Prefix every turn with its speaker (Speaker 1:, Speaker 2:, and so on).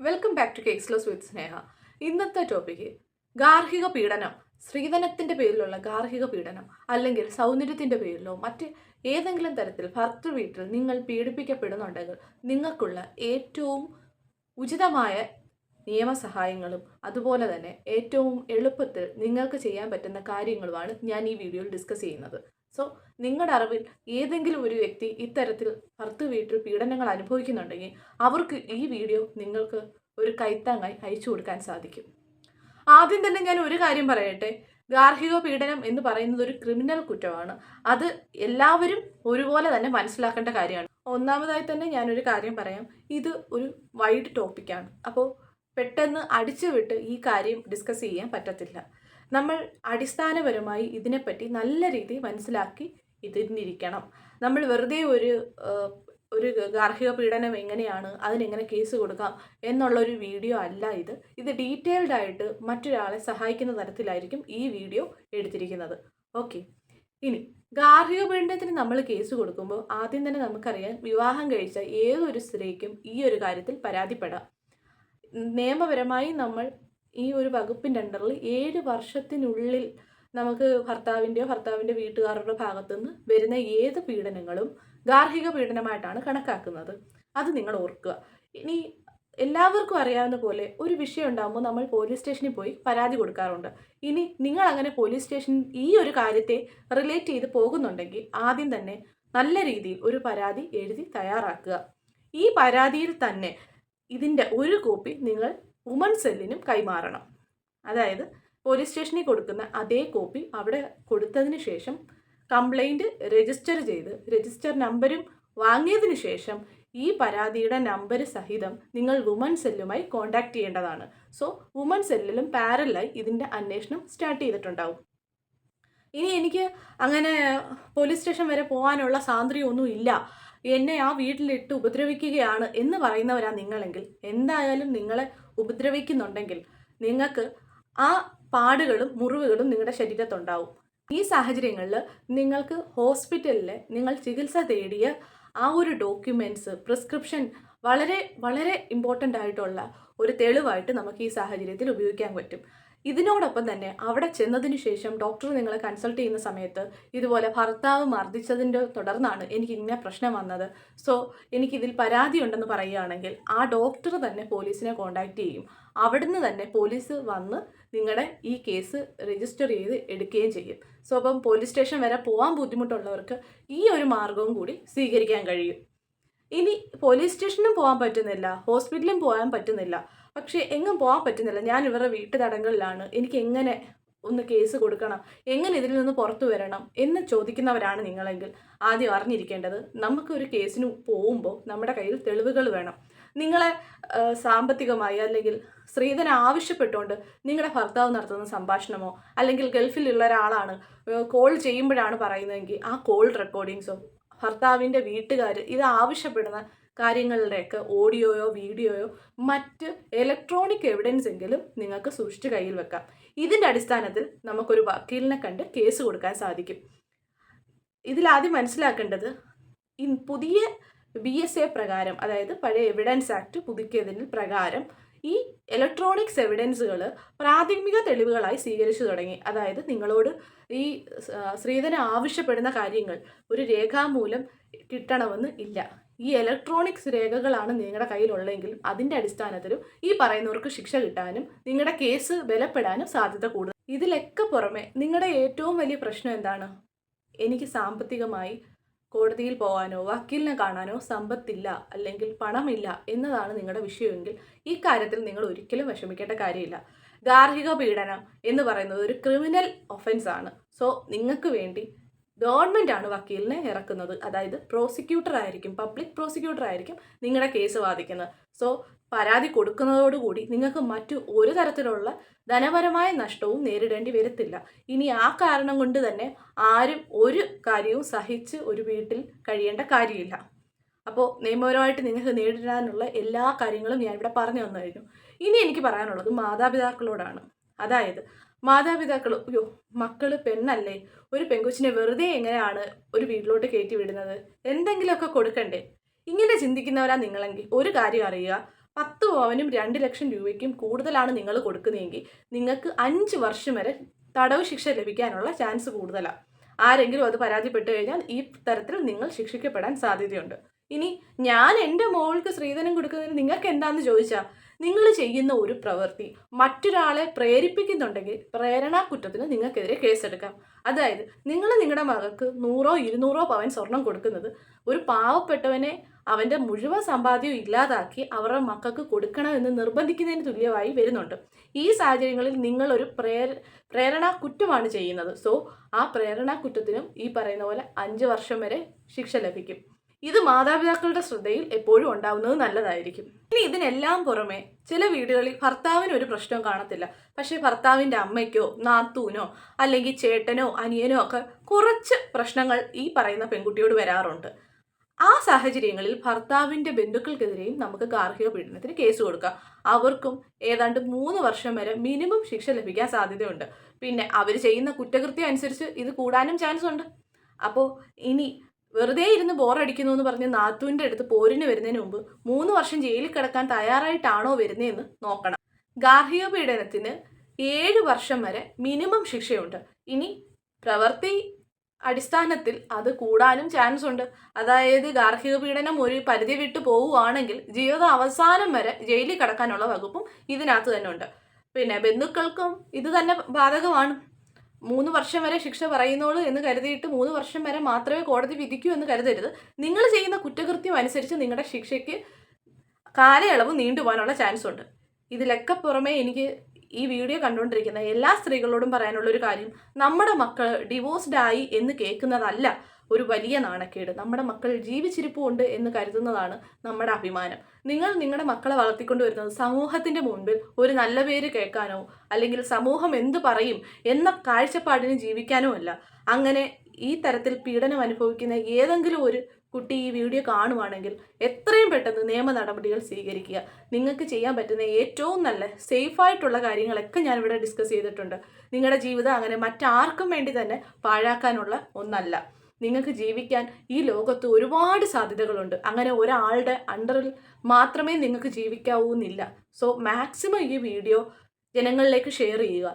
Speaker 1: Welcome back to കേക്സ്ലോസ് with Sneha. ഇന്നത്തെ topic ഗാർഹിക പീഡനം. സ്ത്രീധനത്തിന്റെ പേരിലുള്ള ഗാർഹിക പീഡനം അല്ലെങ്കിൽ സൗന്ദര്യത്തിന്റെ പേരിലോ മറ്റ് ഏതെങ്കിലും തരത്തിൽ ഭർത്തൃ വീട്ടിൽ നിങ്ങൾ പീഡിപ്പിക്കപ്പെടുന്നുണ്ടെങ്കിൽ നിങ്ങൾക്കുള്ള ഏറ്റവും ഉചിതമായ നിയമസഹായങ്ങളും അതുപോലെ തന്നെ ഏറ്റവും എളുപ്പത്തിൽ നിങ്ങൾക്ക് ചെയ്യാൻ പറ്റുന്ന കാര്യങ്ങളുമാണ് ഞാൻ ഈ വീഡിയോയിൽ ഡിസ്കസ് ചെയ്യുന്നത്. സോ നിങ്ങളുടെ അറിവിൽ ഏതെങ്കിലും ഒരു വ്യക്തി ഇത്തരത്തിൽ ഭർത്തൃ വീട്ടിൽ പീഡനങ്ങൾ അനുഭവിക്കുന്നുണ്ടെങ്കിൽ അവർക്ക് ഈ വീഡിയോ നിങ്ങൾക്ക് ഒരു കൈത്താങ്ങായി അയച്ചു കൊടുക്കാൻ സാധിക്കും. ആദ്യം തന്നെ ഞാൻ ഒരു കാര്യം പറയട്ടെ. ഗാർഹിക പീഡനം എന്ന് പറയുന്നത് ഒരു ക്രിമിനൽ കുറ്റമാണ്. അത് എല്ലാവരും ഒരുപോലെ തന്നെ മനസ്സിലാക്കേണ്ട കാര്യമാണ്. ഒന്നാമതായി തന്നെ ഞാനൊരു കാര്യം പറയാം. ഇത് ഒരു വൈഡ് ടോപ്പിക്കാണ്. അപ്പോൾ പെട്ടെന്ന് അടിച്ചു വിട്ട് ഈ കാര്യം ഡിസ്കസ് ചെയ്യാൻ പറ്റത്തില്ല. നമ്മൾ അടിസ്ഥാനപരമായി ഇതിനെപ്പറ്റി നല്ല രീതിയിൽ മനസ്സിലാക്കി ഇതിരിക്കണം. നമ്മൾ വെറുതെ ഒരു ഒരു ഗാർഹിക പീഡനം എങ്ങനെയാണ് അതിനെങ്ങനെ കേസ് കൊടുക്കാം എന്നുള്ളൊരു വീഡിയോ അല്ല ഇത്. ഇത് ഡീറ്റെയിൽഡ് ആയിട്ട് മറ്റൊരാളെ സഹായിക്കുന്ന തരത്തിലായിരിക്കും ഈ വീഡിയോ എടുത്തിരിക്കുന്നത്. ഓക്കെ. ഇനി ഗാർഹിക പീഡനത്തിന് നമ്മൾ കേസ് കൊടുക്കുമ്പോൾ ആദ്യം തന്നെ നമുക്കറിയാം വിവാഹം കഴിച്ച ഏതൊരു സ്ത്രീക്കും ഈ ഒരു കാര്യത്തിൽ പരാതിപ്പെടാം. നിയമപരമായി നമ്മൾ ഈ ഒരു വകുപ്പിന്റെ അണ്ടറിൽ ഏഴ് വർഷത്തിനുള്ളിൽ നമുക്ക് ഭർത്താവിന്റെയോ ഭർത്താവിന്റെ വീട്ടുകാരുടെ ഭാഗത്തു നിന്ന് വരുന്ന ഏത് പീഡനങ്ങളും ഗാർഹിക പീഡനമായിട്ടാണ് കണക്കാക്കുന്നത്. അത് നിങ്ങൾ ഓർക്കുക. ഇനി എല്ലാവർക്കും അറിയാവുന്ന പോലെ ഒരു വിഷയം ഉണ്ടാകുമ്പോൾ നമ്മൾ പോലീസ് സ്റ്റേഷനിൽ പോയി പരാതി കൊടുക്കാറുണ്ട്. ഇനി നിങ്ങൾ അങ്ങനെ പോലീസ് സ്റ്റേഷൻ ഈ ഒരു കാര്യത്തെ റിലേറ്റ് ചെയ്ത് പോകുന്നുണ്ടെങ്കിൽ ആദ്യം തന്നെ നല്ല രീതിയിൽ ഒരു പരാതി എഴുതി തയ്യാറാക്കുക. ഈ പരാതിയിൽ തന്നെ ഇതിന്റെ ഒരു കോപ്പി നിങ്ങൾ വുമൺ സെല്ലിനും കൈമാറണം. അതായത് പോലീസ് സ്റ്റേഷനിൽ കൊടുക്കുന്ന അതേ കോപ്പി അവിടെ കൊടുത്തതിന് ശേഷം കംപ്ലൈന്റ് രജിസ്റ്റർ ചെയ്ത് രജിസ്റ്റർ നമ്പരും വാങ്ങിയതിന് ശേഷം ഈ പരാതിയുടെ നമ്പർ സഹിതം നിങ്ങൾ വുമൺ സെല്ലുമായി കോൺടാക്ട് ചെയ്യേണ്ടതാണ്. സോ വുമൺ സെല്ലിലും പാരലായി ഇതിന്റെ അന്വേഷണം സ്റ്റാർട്ട് ചെയ്തിട്ടുണ്ടാവും. ഇനി എനിക്ക് അങ്ങനെ പോലീസ് സ്റ്റേഷൻ വരെ പോകാനുള്ള സ്വാതന്ത്ര്യമൊന്നും ഇല്ല എന്നെ ആ വീട്ടിലിട്ട് ഉപദ്രവിക്കുകയാണ് എന്ന് പറയുന്നവരാ നിങ്ങളെങ്കിൽ. എന്തായാലും നിങ്ങളെ ഉപദ്രവിക്കുന്നുണ്ടെങ്കിൽ നിങ്ങൾക്ക് ആ പാടുകളും മുറിവുകളും നിങ്ങളുടെ ശരീരത്തുണ്ടാവും. ഈ സാഹചര്യങ്ങളിൽ നിങ്ങൾക്ക് ഹോസ്പിറ്റലിൽ നിങ്ങൾ ചികിത്സ തേടിയ ആ ഒരു ഡോക്യുമെന്റ്സ് പ്രിസ്ക്രിപ്ഷൻ വളരെ വളരെ ഇമ്പോർട്ടന്റ് ആയിട്ടുള്ള ഒരു തെളിവായിട്ട് നമുക്ക് ഈ സാഹചര്യത്തിൽ ഉപയോഗിക്കാൻ പറ്റും. ഇതിനോടൊപ്പം തന്നെ അവിടെ ചെന്നതിന് ശേഷം ഡോക്ടർ നിങ്ങളെ കൺസൾട്ട് ചെയ്യുന്ന സമയത്ത് ഇതുപോലെ ഭർത്താവ് മർദ്ദിച്ചതിന്റെ തുടർന്നാണ് എനിക്ക് ഇങ്ങനെ പ്രശ്നം വന്നത്. സോ എനിക്കിതിൽ പരാതി ഉണ്ടെന്ന് പറയുകയാണെങ്കിൽ ആ ഡോക്ടർ തന്നെ പോലീസിനെ കോൺടാക്റ്റ് ചെയ്യും. അവിടുന്ന് തന്നെ പോലീസ് വന്ന് നിങ്ങളുടെ ഈ കേസ് രജിസ്റ്റർ ചെയ്ത് എടുക്കുകയും ചെയ്യും. സോ അപ്പം പോലീസ് സ്റ്റേഷൻ വരെ പോകാൻ ബുദ്ധിമുട്ടുള്ളവർക്ക് ഈ ഒരു മാർഗവും കൂടി സ്വീകരിക്കാൻ കഴിയും. ഇനി പോലീസ് സ്റ്റേഷനും പോകാൻ പറ്റുന്നില്ല ഹോസ്പിറ്റലും പോകാൻ പറ്റുന്നില്ല. പക്ഷേ എങ്ങും പോകാൻ പറ്റുന്നില്ല. ഞാൻ ഇവരുടെ വീട്ടു തടങ്കലിലാണ് എനിക്ക് എങ്ങനെ ഒന്ന് കേസ് കൊടുക്കണം? എങ്ങനെ ഇതിൽ നിന്ന് പുറത്തു വരണം? എന്ന് ചോദിക്കുന്നവരാണ് നിങ്ങളെങ്കിൽ ആദ്യം അറിഞ്ഞിരിക്കേണ്ടത് നമുക്കൊരു കേസിന് പോകുമ്പോൾ നമ്മുടെ കയ്യിൽ തെളിവുകൾ വേണം. നിങ്ങളെ സാമ്പത്തികമായി അല്ലെങ്കിൽ സ്ത്രീധനം ആവശ്യപ്പെട്ടുകൊണ്ട് നിങ്ങളുടെ ഭർത്താവ് നടത്തുന്ന സംഭാഷണമോ അല്ലെങ്കിൽ ഗൾഫിലുള്ള ഒരാളാണ് കോൾ ചെയ്യുമ്പോഴാണ് പറയുന്നതെങ്കിൽ ആ കോൾ റെക്കോർഡിങ്സോ ഭർത്താവിന്റെ വീട്ടുകാർ ഇത് ആവശ്യപ്പെടുന്ന കാര്യങ്ങളുടെയൊക്കെ ഓഡിയോയോ വീഡിയോയോ മറ്റ് ഇലക്ട്രോണിക് എവിഡൻസ് എങ്കിലും നിങ്ങൾക്ക് സൂക്ഷിച്ച് കയ്യിൽ വെക്കാം. ഇതിന്റെ അടിസ്ഥാനത്തിൽ നമുക്കൊരു വക്കീലിനെ കണ്ട് കേസ് കൊടുക്കാൻ സാധിക്കും. ഇതിലാദ്യം മനസ്സിലാക്കേണ്ടത് പുതിയ ബി എസ് എ പ്രകാരം അതായത് പഴയ എവിഡൻസ് ആക്ട് പുതുക്കിയതിന് പ്രകാരം ഈ ഇലക്ട്രോണിക്സ് എവിഡൻസുകൾ പ്രാഥമിക തെളിവുകളായി സ്വീകരിച്ചു തുടങ്ങി. അതായത് നിങ്ങളോട് ഈ സ്ത്രീധനം ആവശ്യപ്പെടുന്ന കാര്യങ്ങൾ ഒരു രേഖാമൂലം കിട്ടണമെന്ന് ഇല്ല. ഈ ഇലക്ട്രോണിക്സ് രേഖകളാണ് നിങ്ങളുടെ കയ്യിലുള്ളതെങ്കിൽ അതിന്റെ അടിസ്ഥാനത്തിലും ഈ പറയുന്നവർക്ക് ശിക്ഷ കിട്ടാനും നിങ്ങളുടെ കേസ് ബലപ്പെടാനും സാധ്യത കൂടുതൽ ഇതിലൊക്കെ പുറമെ നിങ്ങളുടെ ഏറ്റവും വലിയ പ്രശ്നം എന്താണ്? എനിക്ക് സാമ്പത്തികമായി കോടതിയിൽ പോകാനോ വക്കീലിനെ കാണാനോ സമ്പത്തില്ല അല്ലെങ്കിൽ പണമില്ല എന്നതാണ് നിങ്ങളുടെ വിഷയമെങ്കിൽ ഈ കാര്യത്തിൽ നിങ്ങൾ ഒരിക്കലും വിഷമിക്കേണ്ട കാര്യമില്ല. ഗാർഹിക പീഡനം എന്ന് പറയുന്നത് ഒരു ക്രിമിനൽ ഒഫൻസ് ആണ്. സോ നിങ്ങൾക്ക് വേണ്ടി ഗവൺമെന്റ് ആണ് വക്കീലിനെ ഇറക്കുന്നത്. അതായത് പ്രോസിക്യൂട്ടർ ആയിരിക്കും പബ്ലിക് പ്രോസിക്യൂട്ടർ ആയിരിക്കും നിങ്ങളുടെ കേസ് വാദിക്കുന്നത്. സോ പരാതി കൊടുക്കുന്നതോടുകൂടി നിങ്ങൾക്ക് മറ്റു ഒരു തരത്തിലുള്ള ധനപരമായ നഷ്ടവും നേരിടേണ്ടി വരത്തില്ല. ഇനി ആ കാരണം കൊണ്ട് തന്നെ ആരും ഒരു കാര്യവും സഹിച്ച് ഒരു വീട്ടിൽ കഴിയേണ്ട കാര്യമില്ല. അപ്പോൾ നിയമപരമായിട്ട് നിങ്ങൾക്ക് നേരിടാനുള്ള എല്ലാ കാര്യങ്ങളും ഞാനിവിടെ പറഞ്ഞു തന്നു കഴിഞ്ഞു. ഇനി എനിക്ക് പറയാനുള്ളത് മാതാപിതാക്കളോടാണ്. അതായത് മാതാപിതാക്കൾ അയ്യോ മക്കൾ പെണ്ണല്ലേ? ഒരു പെങ്കൊച്ചിനെ വെറുതെ എങ്ങനെയാണ് ഒരു വീട്ടിലോട്ട് കയറ്റി വിടുന്നത്? എന്തെങ്കിലുമൊക്കെ കൊടുക്കണ്ടേ? ഇങ്ങനെ ചിന്തിക്കുന്നവരാ നിങ്ങളെങ്കിൽ. ഒരു കാര്യം അറിയുക. പത്ത് പവനും രണ്ട് ലക്ഷം രൂപയ്ക്കും കൂടുതലാണ് നിങ്ങൾ കൊടുക്കുന്നതെങ്കിൽ നിങ്ങൾക്ക് അഞ്ച് വർഷം വരെ തടവ് ശിക്ഷ ലഭിക്കാനുള്ള ചാൻസ് കൂടുതലാണ് ആരെങ്കിലും അത് പരാതിപ്പെട്ടു കഴിഞ്ഞാൽ ഈ തരത്തിൽ നിങ്ങൾ ശിക്ഷിക്കപ്പെടാൻ സാധ്യതയുണ്ട്. ഇനി ഞാൻ എന്റെ മോൾക്ക് സ്ത്രീധനം കൊടുക്കുന്നതിന് നിങ്ങൾക്ക് എന്താണെന്ന് ചോദിച്ചാൽ നിങ്ങൾ ചെയ്യുന്ന ഒരു പ്രവൃത്തി മറ്റൊരാളെ പ്രേരിപ്പിക്കുന്നുണ്ടെങ്കിൽ പ്രേരണാ കുറ്റത്തിന് നിങ്ങൾക്കെതിരെ കേസെടുക്കാം. അതായത് നിങ്ങൾ നിങ്ങളുടെ മകൾക്ക് നൂറോ ഇരുന്നൂറോ പവൻ സ്വർണം കൊടുക്കുന്നത് ഒരു പാവപ്പെട്ടവനെ അവന്റെ മുഴുവൻ സമ്പാദ്യവും ഇല്ലാതാക്കി അവരുടെ മക്കൾക്ക് കൊടുക്കണമെന്ന് നിർബന്ധിക്കുന്നതിന് തുല്യമായി വരുന്നുണ്ട്. ഈ സാഹചര്യങ്ങളിൽ നിങ്ങളൊരു പ്രേര പ്രേരണാ കുറ്റമാണ് ചെയ്യുന്നത്. സോ ആ പ്രേരണാ കുറ്റത്തിനും ഈ പറയുന്ന പോലെ അഞ്ച് വർഷം വരെ ശിക്ഷ ലഭിക്കും. ഇത് മാതാപിതാക്കളുടെ ശ്രദ്ധയിൽ എപ്പോഴും ഉണ്ടാവുന്നത് നല്ലതായിരിക്കും. ഇനി ഇതിനെല്ലാം പുറമെ ചില വീടുകളിൽ ഭർത്താവിന് ഒരു പ്രശ്നവും കാണത്തില്ല. പക്ഷേ ഭർത്താവിന്റെ അമ്മയ്ക്കോ നാത്തൂനോ അല്ലെങ്കിൽ ചേട്ടനോ അനിയനോ ഒക്കെ കുറച്ച് പ്രശ്നങ്ങൾ ഈ പറയുന്ന പെൺകുട്ടിയോട് വരാറുണ്ട്. ആ സാഹചര്യങ്ങളിൽ ഭർത്താവിന്റെ ബന്ധുക്കൾക്കെതിരെയും നമുക്ക് ഗാർഹിക പീഡനത്തിന് കേസ് കൊടുക്കാം. അവർക്കും ഏതാണ്ട് മൂന്ന് വർഷം വരെ മിനിമം ശിക്ഷ ലഭിക്കാൻ സാധ്യതയുണ്ട്. പിന്നെ അവർ ചെയ്യുന്ന കുറ്റകൃത്യം അനുസരിച്ച് ഇത് കൂടാനും ചാൻസ് ഉണ്ട് അപ്പോൾ ഇനി വെറുതെ ഇരുന്ന് ബോറടിക്കുന്നു എന്ന് പറഞ്ഞ് നാത്തുവിന്റെ അടുത്ത് പോരിന് വരുന്നതിന് മുമ്പ് മൂന്ന് വർഷം ജയിലിൽ കിടക്കാൻ തയ്യാറായിട്ടാണോ വരുന്നതെന്ന് നോക്കണം. ഗാർഹിക പീഡനത്തിന് ഏഴ് വർഷം വരെ മിനിമം ശിക്ഷയുണ്ട്. ഇനി പ്രവൃത്തി അടിസ്ഥാനത്തിൽ അത് കൂടാനും ചാൻസ് ഉണ്ട്. അതായത് ഗാർഹിക പീഡനം ഒരു പരിധി വിട്ടു പോവുകയാണെങ്കിൽ ജീവിത അവസാനം വരെ ജയിലിൽ കിടക്കാനുള്ള വകുപ്പും ഇതിനകത്ത് തന്നെ ഉണ്ട്. പിന്നെ ബന്ധുക്കൾക്കും ഇത് തന്നെ ബാധകമാണ്. മൂന്ന് വർഷം വരെ ശിക്ഷ പറയുന്നോളൂ എന്ന് കരുതിയിട്ട് മൂന്ന് വർഷം വരെ മാത്രമേ കോടതി വിധിക്കൂ എന്ന് കരുതരുത്. നിങ്ങൾ ചെയ്യുന്ന കുറ്റകൃത്യം അനുസരിച്ച് നിങ്ങളുടെ ശിക്ഷയ്ക്ക് കാലയളവ് നീണ്ടുപോകാനുള്ള ചാൻസ് ഉണ്ട്. ഇതിലൊക്കെ പുറമെ എനിക്ക് ഈ വീഡിയോ കണ്ടുകൊണ്ടിരിക്കുന്ന എല്ലാ സ്ത്രീകളോടും പറയാനുള്ള ഒരു കാര്യം നമ്മുടെ മക്കൾ ഡിവോഴ്സ്ഡ് ആയി എന്ന് കേൾക്കുന്നതല്ല. ഒരു വലിയ നാണക്കേട്. നമ്മുടെ മക്കൾ ജീവിച്ചിരിപ്പുണ്ട് എന്ന് കരുതുന്നതാണ് നമ്മുടെ അഭിമാനം. നിങ്ങൾ നിങ്ങളുടെ മക്കളെ വളർത്തിക്കൊണ്ട് വരുന്നത് സമൂഹത്തിന്റെ മുൻപിൽ ഒരു നല്ല പേര് കേൾക്കാനോ അല്ലെങ്കിൽ സമൂഹം എന്ത് പറയും എന്ന കാഴ്ചപ്പാടിന് ജീവിക്കാനോ അല്ല. അങ്ങനെ ഈ തരത്തിൽ പീഡനം അനുഭവിക്കുന്ന ഏതെങ്കിലും ഒരു കുട്ടി ഈ വീഡിയോ കാണുവാണെങ്കിൽ എത്രയും പെട്ടെന്ന് നിയമ നടപടികൾ സ്വീകരിക്കുക. നിങ്ങൾക്ക് ചെയ്യാൻ പറ്റുന്ന ഏറ്റവും നല്ല സേഫായിട്ടുള്ള കാര്യങ്ങളൊക്കെ ഞാനിവിടെ ഡിസ്കസ് ചെയ്തിട്ടുണ്ട്. നിങ്ങളുടെ ജീവിതം അങ്ങനെ മറ്റാർക്കും വേണ്ടി തന്നെ പാഴാക്കാനുള്ള ഒന്നല്ല. നിങ്ങൾക്ക് ജീവിക്കാൻ ഈ ലോകത്ത് ഒരുപാട് സാധ്യതകളുണ്ട്. അങ്ങനെ ഒരാളുടെ അണ്ടറിൽ മാത്രമേ നിങ്ങൾക്ക് ജീവിക്കാവൂ എന്നില്ല സോ മാക്സിമം ഈ വീഡിയോ ജനങ്ങളിലേക്ക് ഷെയർ ചെയ്യുക.